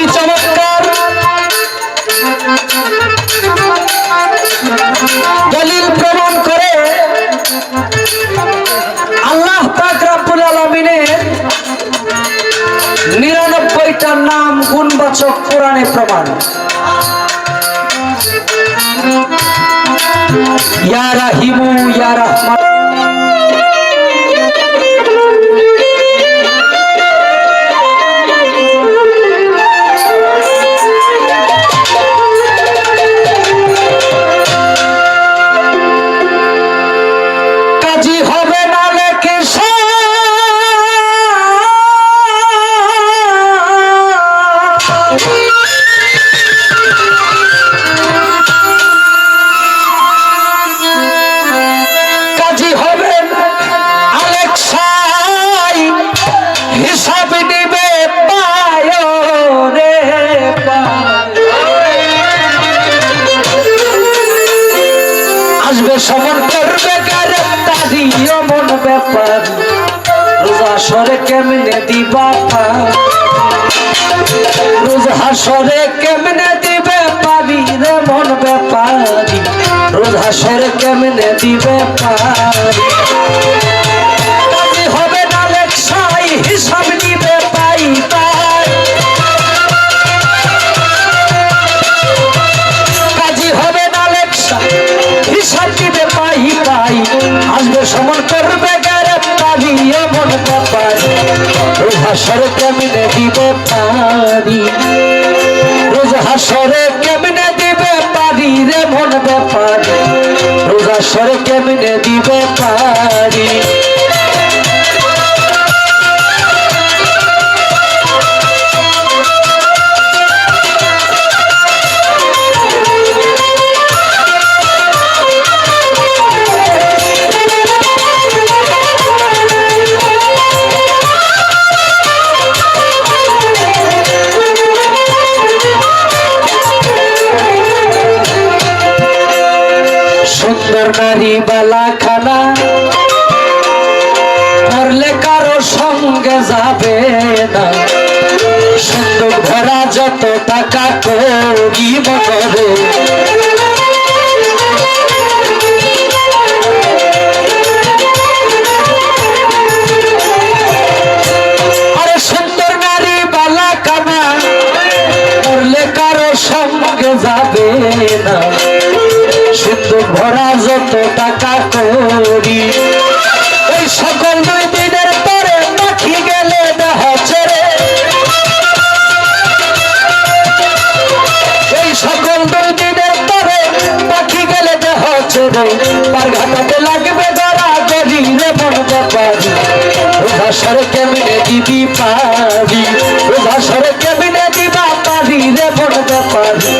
কি চমৎকার। দলিল প্রমাণ করে আল্লাহ পাক রাব্বুল আলামিনের নিরানব্বইটা নাম গুণবাচক কোরআনে প্রমাণ। ইয়া রাহিমু, ইয়া আসবে সমন করবে গ্রেপ্তারি মন ব্যাপার। রোজা সরে কেমনে দিবা রোজ হাসরে কেমনে দিবে পারি রে মন ব্যাপারি। রোজা সরে কেমনে দিবে পারি সমন করবে গ্রেপ্তারি এমন ব্যাপার। রোজ হাসরে কেমনে দিবে পারি রোজ হাসরে কেমনে দিবে পারি রে মন ব্যাপার? রোজ যাবে না। সুন্দর ভরা যত টাকা করি মনে যাবে না। যত টাকা এই সকল ছেড়ে পার ঘাটাতে লাগবে গড়া গড়ি রে মন ব্যাপারি। উদাসরে কেমনে দিবি পারি? উদাসরে কেমনে দিবা পারি রে মন ব্যাপারি?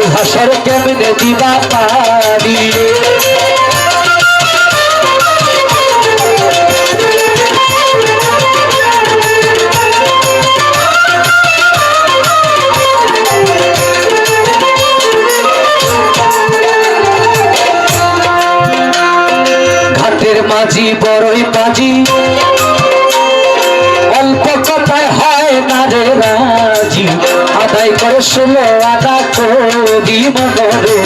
উদাসরে কেমনে দিবা পারি? ঘাটের বড়ই পাজি অল্প কথায় হয় না রে রাজি। আদায় করে ষোলো আদা করি মনরে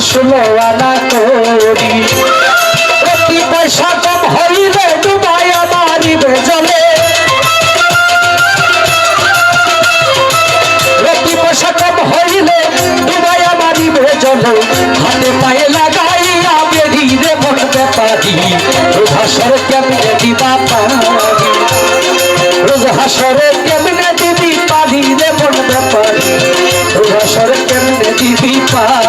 ষোলো আনা করি প্রতি পয়সা কম হইলে ডুবাই মারিবে জলে প্রতি পয়সা কম হইলে ডুবাই মারিবে জলে হাতে পায়ে লাগাইয়া বেরিয়ে মন ব্যাপারি। রোজ কেমনে দিবা পারি রোজ কেমনে দিবি পারি রে ব্যাপারি? রোজ হাসরে কেমনে দিবি পারি?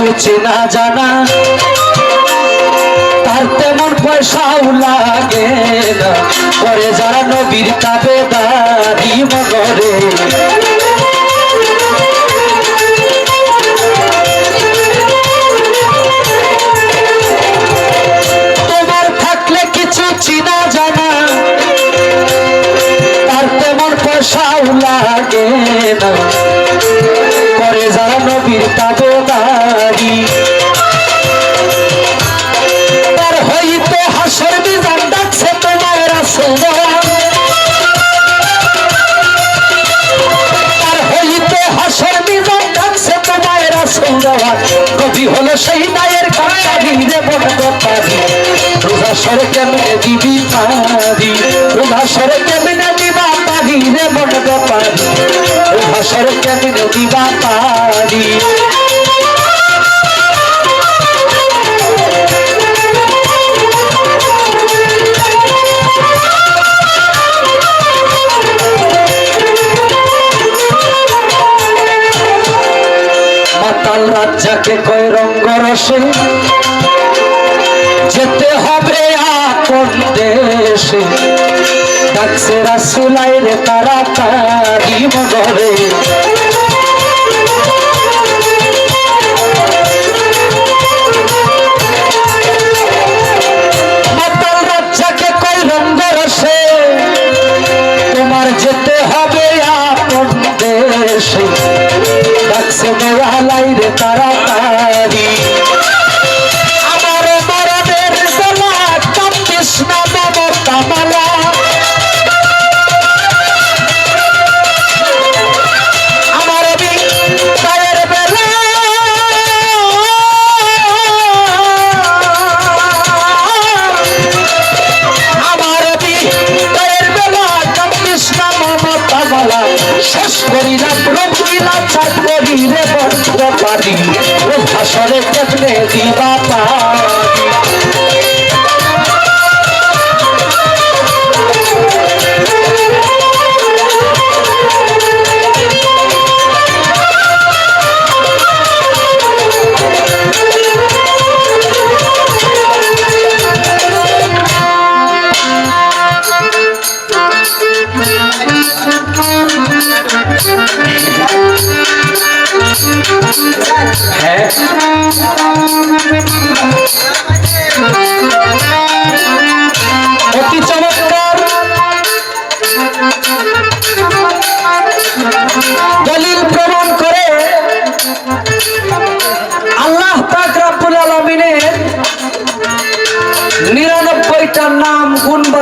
কিছু চেনা জানা। তার তেমন পয়সাও লাগে না। পরে যারা নবীর কাবে দাঁড়ি মগরে বড় পারি রোজা সরে কেমনে দিবি পারি রোজা সরে কেমনে দিবা পারি রে বড় পারি রোজা সরে কেমনে দিবা পারি দেশে ডাকছে রাসুলাই রে তারা তারি মগরে তোমার যেতে হবে আপন দেশে। করিলাম রঙিলা চাঁদ করি রে বন্ধ পারি ও ভাষণে কেটে দিবা পারি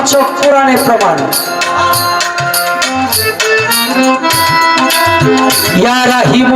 গুণবাচক পুরাণে প্রমাণ। ইয়ারা রাহিম